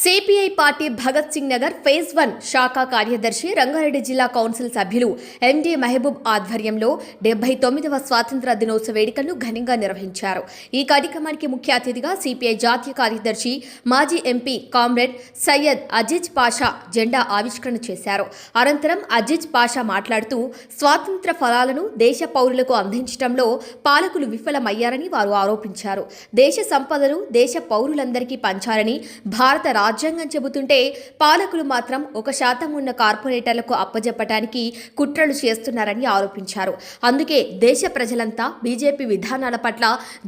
CPI party Bhagat Singh Nagar phase one శాఖ కార్యదర్శి రంగారెడ్డి జిల్లా కౌన్సిల్ సభ్యులు ఎండి మహబూబ్ ఆధ్వర్యంలో డెబ్బై తొమ్మిదవ స్వాతంత్ర దినోత్సవ వేడుకలను ఘనంగా నిర్వహించారు. ఈ కార్యక్రమానికి ముఖ్య అతిథిగా సిపిఐ జాతీయ కార్యదర్శి మాజీ ఎంపీ కామ్రేడ్ సయ్యద్ అజిజ్ పాషా జెండా ఆవిష్కరణ చేశారు. అనంతరం అజిజ్ పాషా మాట్లాడుతూ స్వాతంత్ర ఫలాలను దేశ పౌరులకు అందించడంలో పాలకులు విఫలమయ్యారని వారు ఆరోపించారు. దేశ సంపదను దేశ పౌరులందరికీ పంచాలని భారత రాజ్యాంగం చెబుతుంటే పాలకులు మాత్రం ఒక శాతం ఉన్న కార్పొరేటర్లకు అప్పజెప్పడానికి కుట్రలు చేస్తున్నారని ఆరోపించారు. అందుకే దేశ ప్రజలంతా బీజేపీ విధానాల పట్ల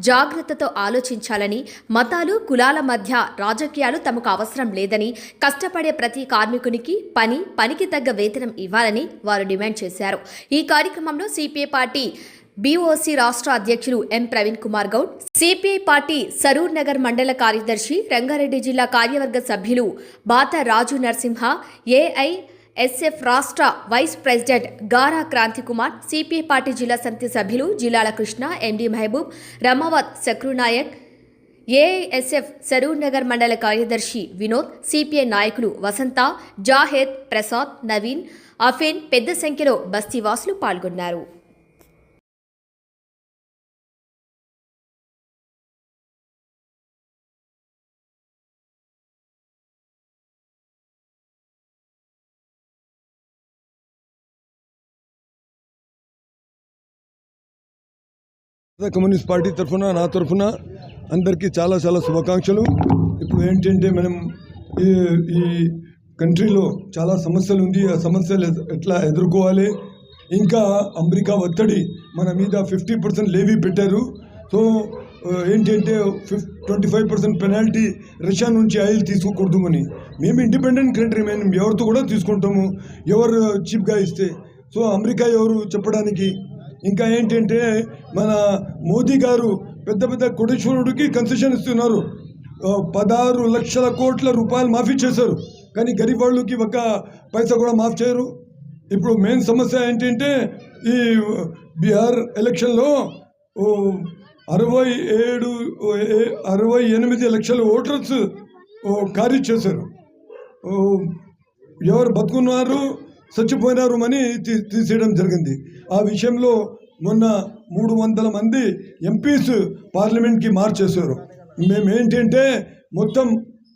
జాగ్రత్తతో ఆలోచించాలని మతాలు కులాల మధ్య రాజకీయాలు తమకు అవసరం లేదని కష్టపడే ప్రతి కార్మికునికి పని పనికి తగ్గ వేతనం ఇవ్వాలని వారు డిమాండ్ చేశారు. ఈ కార్యక్రమంలో సిపిఐ పార్టీ బీఓసీ రాష్ట్ర అధ్యక్షులు M. Praveen Kumar Goud CPI party Saroor Nagar మండల కార్యదర్శి రంగారెడ్డి జిల్లా కార్యవర్గ సభ్యులు బాత రాజు నరసింహ ఏఐ ఎస్ఎఫ్ రాష్ట్ర vice president Gara Kranthi Kumar CPI party జిల్లా సమితి సభ్యులు జిల్లాల కృష్ణ ఎండి మహబూబ్ రమావత్ శక్రునాయక్ ఏఐఎస్ఎఫ్ సరూర్ నగర్ మండల కార్యదర్శి వినోద్ సిపిఐ నాయకులు వసంత జాహేద్ ప్రసాద్ నవీన్ అఫేన్ పెద్ద సంఖ్యలో బస్తీవాసులు పాల్గొన్నారు. కమ్యూనిస్ట్ పార్టీ తరఫున నా తరఫున అందరికీ చాలా చాలా శుభాకాంక్షలు. ఇప్పుడు ఏంటంటే మనం ఈ ఈ కంట్రీలో చాలా సమస్యలు ఉంది. ఆ సమస్యలు ఎట్లా ఎదుర్కోవాలి? ఇంకా అమెరికా ఒత్తిడి మన మీద ఫిఫ్టీ పర్సెంట్ లేవీ పెట్టారు. సో ఏంటంటే fif twenty five percent penalty Russia నుంచి ఆయిల్ తీసుకోకూడదు అని. మేము ఇండిపెండెంట్ కంట్రీ మేము ఎవరితో కూడా తీసుకుంటాము. ఎవరు చీప్గా ఇస్తే. సో అమెరికా ఎవరు చెప్పడానికి ఇంకా ఏంటంటే మన మోదీ గారు పెద్ద పెద్ద కోటేశ్వరుడికి కన్సెషన్ ఇస్తున్నారు. పదహారు లక్షల కోట్ల రూపాయలు మాఫీ చేశారు. కానీ గరీబ్ వాళ్ళకి ఒక పైసా కూడా మాఫ్ చేయరు. ఇప్పుడు మెయిన్ సమస్య ఏంటంటే ఈ బీహార్ ఎలక్షన్లో అరవై ఏడు అరవై ఎనిమిది లక్షల ఓటర్స్ ఖారీ చేశారు. ఎవరు బతుకున్నారు? చచ్చిపోయినారు అని తీ తీసేయడం జరిగింది. ఆ విషయంలో మొన్న మూడు వందల మంది ఎంపీస్ పార్లమెంట్కి మార్చేశారు. మేమేంటంటే మొత్తం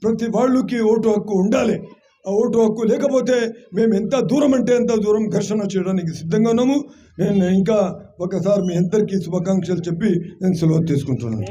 ప్రతి వాళ్ళకి ఓటు హక్కు ఉండాలి. ఆ ఓటు హక్కు లేకపోతే మేము ఎంత దూరం అంటే ఎంత దూరం ఘర్షణ చేయడానికి సిద్ధంగా ఉన్నాము. నేను ఇంకా ఒకసారి మీ అందరికీ శుభాకాంక్షలు చెప్పి నేను సెలవు తీసుకుంటున్నాను.